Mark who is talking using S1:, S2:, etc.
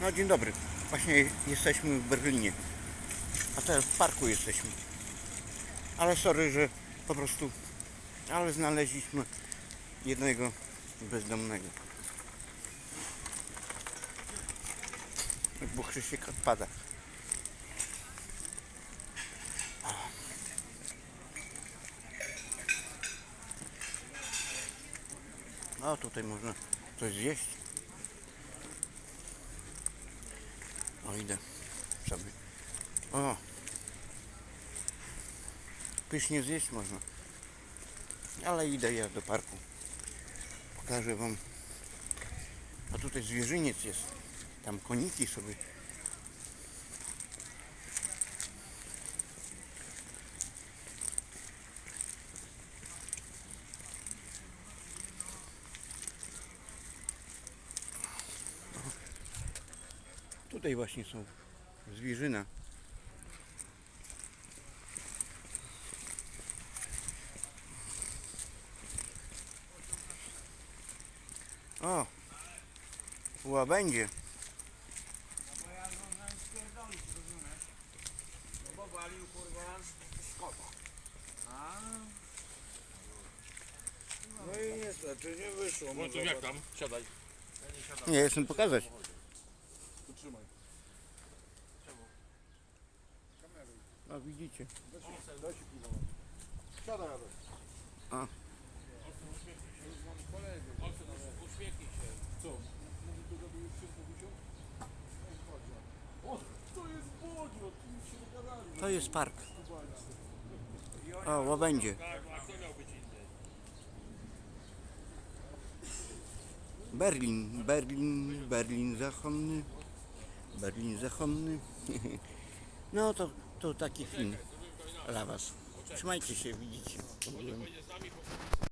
S1: No dzień dobry. Właśnie jesteśmy w Berlinie. A teraz w parku jesteśmy. Ale sorry, że po prostu... Ale znaleźliśmy jednego bezdomnego. Bo Krzysiek odpada. O, tutaj można coś zjeść. O, idę sobie. O! Pysznie zjeść można. Ale idę ja do parku. Pokażę wam. A tutaj zwierzyniec jest. Tam koniki sobie. Tutaj właśnie są zwierzyna. O! Łabędzie.
S2: Bo walił kurwa skota.
S3: No i niestety nie wyszło. mu
S2: Włączył jak tam? Siadaj.
S1: Nie, jestem pokazać. A widzicie.
S3: Siadaj, Adaś.
S1: A.
S2: Uśmiechnij się.
S3: Co? Mówi do gadu już wszystko wisiał? O, to jest Bodzio, ty się dogadali.
S1: To jest park. O, łabędzie. Berlin, Berlin, Berlin zachodni. Berlin zachodni. No to, to taki film dla was. Trzymajcie się, widzicie.